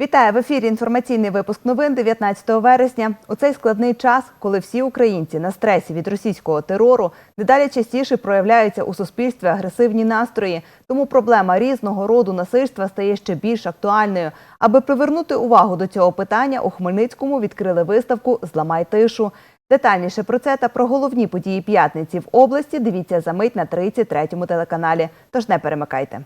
Вітаю в ефірі. Інформаційний випуск новин 19 вересня. У цей складний час, коли всі українці на стресі від російського терору, дедалі частіше проявляються у суспільстві агресивні настрої. Тому проблема різного роду насильства стає ще більш актуальною. Аби привернути увагу до цього питання, у Хмельницькому відкрили виставку Зламай тишу. Детальніше про це та про головні події п'ятниці в області дивіться за мить на 33-му телеканалі. Тож не перемикайте.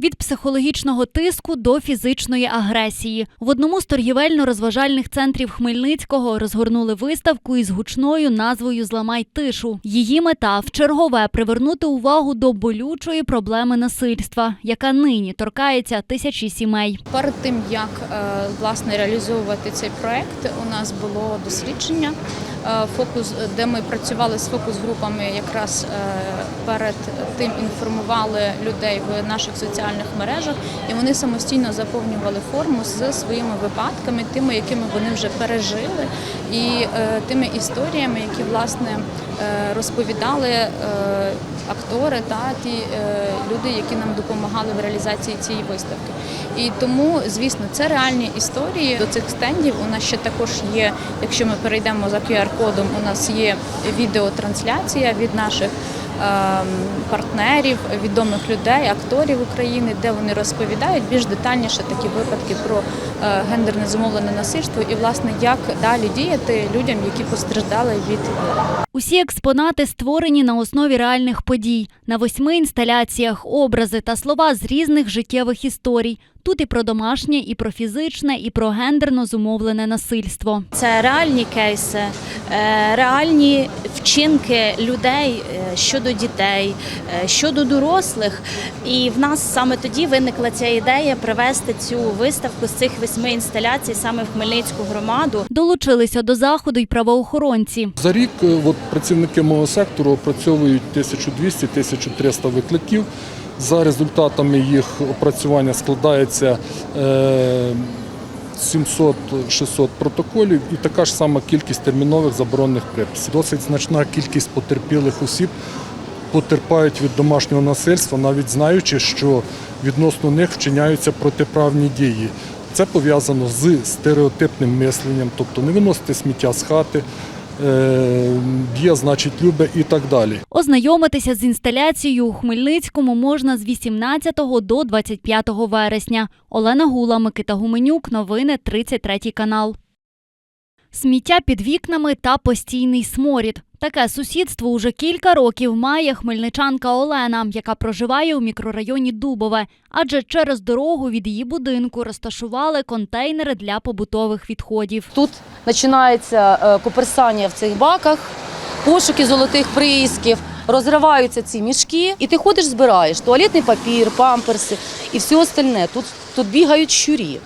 Від психологічного тиску до фізичної агресії в одному з торгівельно-розважальних центрів Хмельницького розгорнули виставку із гучною назвою Зламай тишу. Її мета вчергове привернути увагу до болючої проблеми насильства, яка нині торкається тисячі сімей. Перед тим як е, власне реалізовувати цей проект, у нас було дослідження, е, фокус, де ми працювали з фокус-групами, якраз е, перед тим інформували людей в наших соціальних мережах, і вони самостійно заповнювали форму з своїми випадками, тими, якими вони вже пережили, і е, тими історіями, які власне е, розповідали е, актори та ті люди, які нам допомагали в реалізації цієї виставки. І тому, звісно, це реальні історії. До цих стендів у нас ще також є, якщо ми перейдемо за QR-кодом, у нас є відеотрансляція від наших партнерів, відомих людей, акторів України, де вони розповідають більш детальніше такі випадки про е, гендерне зумовлене насильство і, власне, як далі діяти людям, які постраждали від Усі експонати створені на основі реальних подій. На восьми інсталяціях образи та слова з різних життєвих історій. Тут і про домашнє, і про фізичне, і про гендерно зумовлене насильство. Це реальні кейси, е, реальні вчинки людей е, щодо дітей, е, щодо дорослих. І в нас саме тоді виникла ця ідея привести цю виставку з цих восьми інсталяцій саме в Хмельницьку громаду. Долучилися до заходу й правоохоронці. За рік от, працівники мого сектору опрацьовують 1200-1300 викликів. За результатами їх опрацювання складається е, 700-600 протоколів і така ж сама кількість термінових заборонених приписів. Досить значна кількість потерпілих осіб потерпають від домашнього насильства, навіть знаючи, що відносно них вчиняються протиправні дії. Це пов'язано з стереотипним мисленням, тобто не виносити сміття з хати, е, б'є, значить, любе і так далі. Ознайомитися з інсталяцією у Хмельницькому можна з 18 до 25 вересня. Олена Гула, Микита Гуменюк. Новини 33 канал. Сміття під вікнами та постійний сморід. Таке сусідство уже кілька років має хмельничанка Олена, яка проживає у мікрорайоні Дубове, адже через дорогу від її будинку розташували контейнери для побутових відходів. Тут починається е, коперсання в цих баках, пошуки золотих приисків, розриваються ці мішки, і ти ходиш, збираєш туалетний папір, памперси і все остальне. Тут, тут бігають щурі.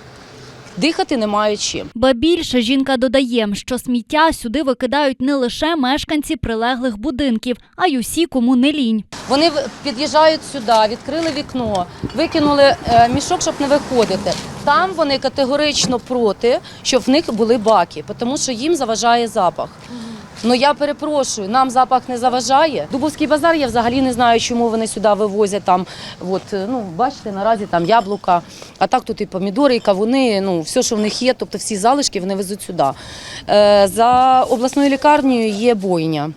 Дихати немає чим. Ба більше жінка додає, що сміття сюди викидають не лише мешканці прилеглих будинків, а й усі, кому не лінь. Вони під'їжджають сюди, відкрили вікно, викинули е, мішок, щоб не виходити. Там вони категорично проти, щоб в них були баки, тому що їм заважає запах. Ну я перепрошую, нам запах не заважає. Дубовський базар я взагалі не знаю, чому вони сюди вивозять там. От, е, ну, бачите, наразі там яблука, а так тут і помідори, і кавуни, ну все, що в них є, тобто всі залишки вони везуть сюди. Е, за обласною лікарнею є бойня.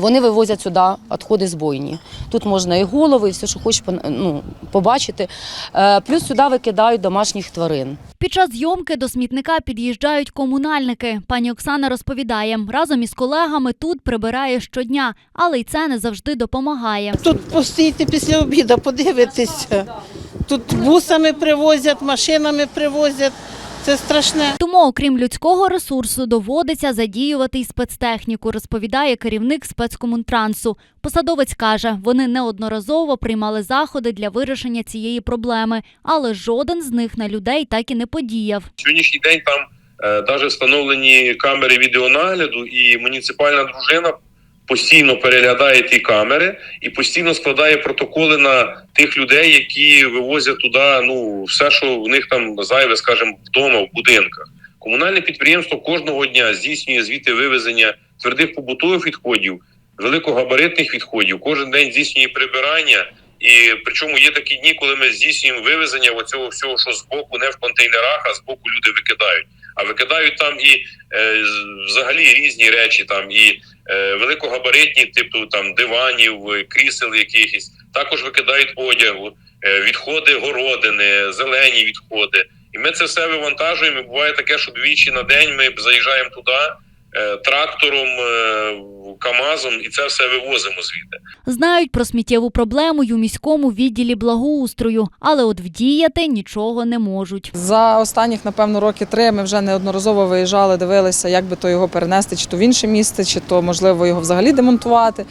Вони вивозять сюди відходи з бойні. Тут можна і голови, і все, що хочеш ну, побачити. Е, Плюс сюди викидають домашніх тварин. Під час зйомки до смітника під'їжджають комунальники. Пані Оксана розповідає, разом із колегами тут прибирає щодня, але й це не завжди допомагає. Тут постійте після обіду, подивитися. Тут бусами привозять, машинами привозять. Це страшне. Тому, окрім людського ресурсу, доводиться задіювати й спецтехніку, розповідає керівник спецкомунтрансу. Посадовець каже, вони неодноразово приймали заходи для вирішення цієї проблеми, але жоден з них на людей так і не подіяв. Сьогоднішній день там е, навіть встановлені камери відеонагляду, і муніципальна дружина постійно переглядає ті камери і постійно складає протоколи на тих людей, які вивозять туди ну все, що в них там зайве, скажімо, вдома в будинках. Комунальне підприємство кожного дня здійснює звіти вивезення твердих побутових відходів, великогабаритних відходів. Кожен день здійснює прибирання І причому є такі дні, коли ми здійснюємо вивезення оцього всього, що з боку не в контейнерах, а з боку люди викидають. А викидають там і е, взагалі різні речі, там і е, великогабаритні, типу там диванів, крісел якихось. Також викидають одягу, е, відходи городини, зелені відходи. І ми це все вивантажуємо. І буває таке, що двічі на день ми заїжджаємо туди трактором, е, КАМАЗом, і це все вивозимо звідти. Знають про сміттєву проблему й у міському відділі благоустрою, але от вдіяти нічого не можуть. За останніх, напевно, роки три ми вже неодноразово виїжджали, дивилися, як би то його перенести, чи то в інше місце, чи то можливо його взагалі демонтувати.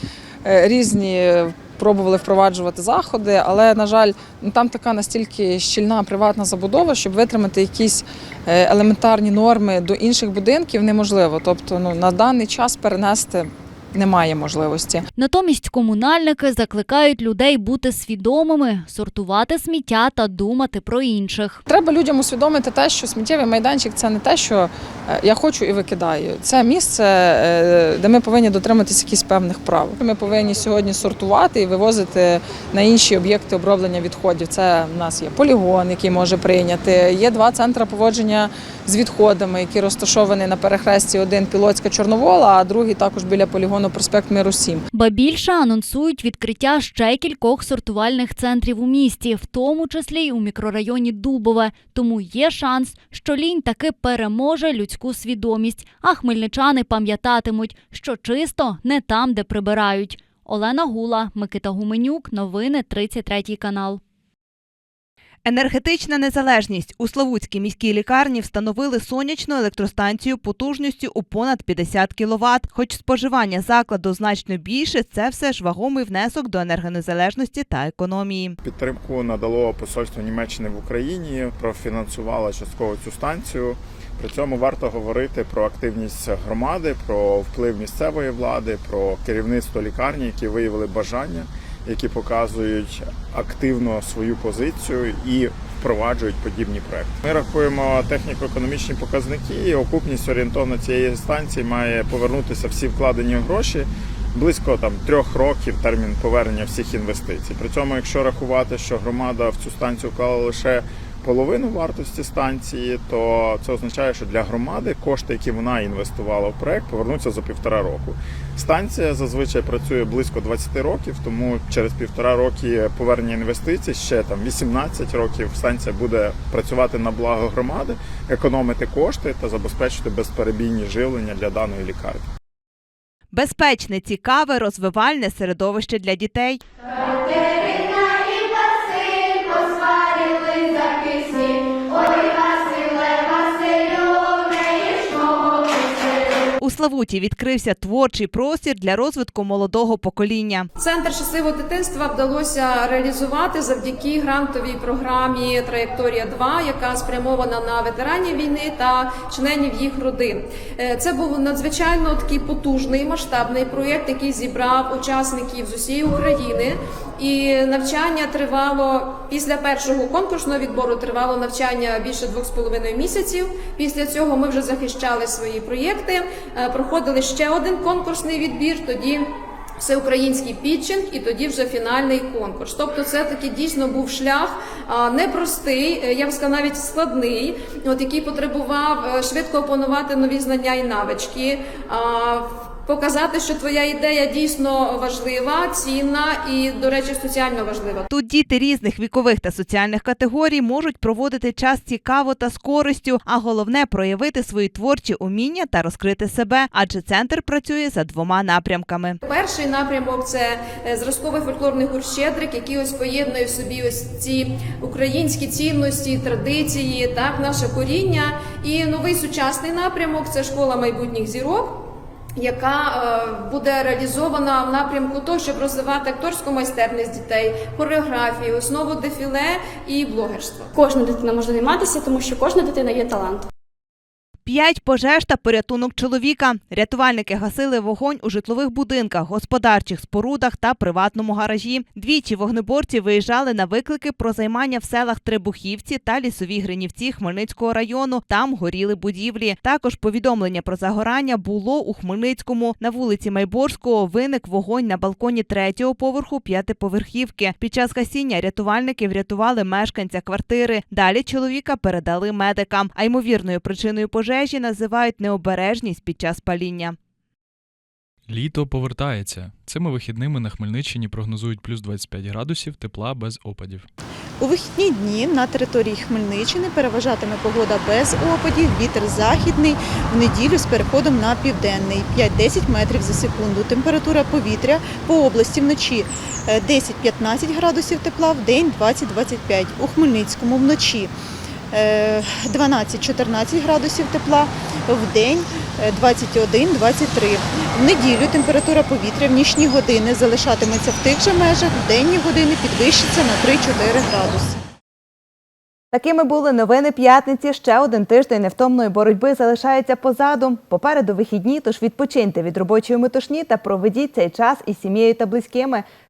Е, Різні пробували впроваджувати заходи, але на жаль, ну, там така настільки щільна приватна забудова, щоб витримати якісь е, елементарні норми до інших будинків неможливо. Тобто, ну на даний час перенести немає можливості. Натомість комунальники закликають людей бути свідомими, сортувати сміття та думати про інших. Треба людям усвідомити те, що сміттєвий майданчик це не те, що е, я хочу і викидаю. Це місце, е, де ми повинні дотриматися якихось певних прав. Ми повинні сьогодні сортувати і вивозити на інші об'єкти оброблення відходів. Це в нас є полігон, який може прийняти. Є два центри поводження з відходами, які розташовані на перехресті. Один пілотська Чорновола, а другий також біля полігону проспект Миру 7. Ба більше анонсують відкриття ще кількох сортувальних центрів у місті, в тому числі й у мікрорайоні Дубове. Тому є шанс, що лінь таки переможе людську свідомість. А хмельничани пам'ятатимуть, що чисто не там, де прибирають. Олена Гула, Микита Гуменюк, новини 33 канал. Енергетична незалежність у Славутській міській лікарні встановили сонячну електростанцію потужністю у понад 50 кВт. Хоч споживання закладу значно більше, це все ж вагомий внесок до енергонезалежності та економії. Підтримку надало посольство Німеччини в Україні, профінансувало частково цю станцію. При цьому варто говорити про активність громади, про вплив місцевої влади, про керівництво лікарні, які виявили бажання, які показують активно свою позицію і впроваджують подібні проекти. Ми рахуємо техніко-економічні показники. і Окупність орієнтовно цієї станції має повернутися всі вкладені гроші близько там трьох років термін повернення всіх інвестицій. При цьому, якщо рахувати, що громада в цю станцію вклала лише половину вартості станції, то це означає, що для громади кошти, які вона інвестувала в проект, повернуться за півтора року. Станція зазвичай працює близько 20 років, тому через півтора роки повернення інвестицій ще там 18 років станція буде працювати на благо громади, економити кошти та забезпечити безперебійні живлення для даної лікарні. Безпечне, цікаве, розвивальне середовище для дітей. У Славуті відкрився творчий простір для розвитку молодого покоління. Центр щасливого дитинства вдалося реалізувати завдяки грантовій програмі Траєкторія 2 яка спрямована на ветеранів війни та членів їх родин. Е, Це був надзвичайно такий потужний масштабний проєкт, який зібрав учасників з усієї України. І навчання тривало після першого конкурсного відбору. Тривало навчання більше двох з половиною місяців. Після цього ми вже захищали свої проєкти. е, Проходили ще один конкурсний відбір. Тоді всеукраїнський пітчинг і тоді вже фінальний конкурс. Тобто, це таки дійсно був шлях непростий, е, я б сказала, навіть складний, от який потребував е, швидко опанувати нові знання і навички. Показати, що твоя ідея дійсно важлива, цінна і, до речі, соціально важлива. Тут діти різних вікових та соціальних категорій можуть проводити час цікаво та з користю, а головне проявити свої творчі уміння та розкрити себе, адже центр працює за двома напрямками. Перший напрямок це е, зразковий фольклорний гурт Щедрик, який ось поєднує в собі ось ці українські цінності, традиції, так наше коріння. І новий сучасний напрямок це школа майбутніх зірок. Яка е, буде реалізована в напрямку того, щоб розвивати акторську майстерність дітей, хореографію, основу дефіле і блогерство. Кожна дитина може займатися, тому що кожна дитина є талант. П'ять пожеж та порятунок чоловіка. Рятувальники гасили вогонь у житлових будинках, господарчих спорудах та приватному гаражі. Двічі вогнеборці виїжджали на виклики про займання в селах Требухівці та Лісові Гринівці Хмельницького району. Там горіли будівлі. Також повідомлення про загорання було у Хмельницькому. На вулиці Майборського виник вогонь на балконі третього поверху п'ятиповерхівки. Під час гасіння рятувальники врятували мешканця квартири. Далі чоловіка передали медикам. А ймовірною причиною пожежі називають необережність під час паління. Літо повертається. Цими вихідними на Хмельниччині прогнозують плюс 25 градусів тепла без опадів. У вихідні дні на території Хмельниччини переважатиме погода без опадів, вітер західний, в неділю з переходом на південний 5-10 метрів за секунду. Температура повітря по області вночі е, 10-15 градусів тепла, в день 20-25. У Хмельницькому вночі е, 12-14 градусів тепла, в день е, 21-23. В неділю температура повітря в нічні години залишатиметься в тих же межах, в денні години підвищиться на 3-4 градуси. Такими були новини п'ятниці. Ще один тиждень невтомної боротьби залишається позаду. Попереду вихідні, тож відпочиньте від робочої метушні та проведіть цей час із сім'єю та близькими.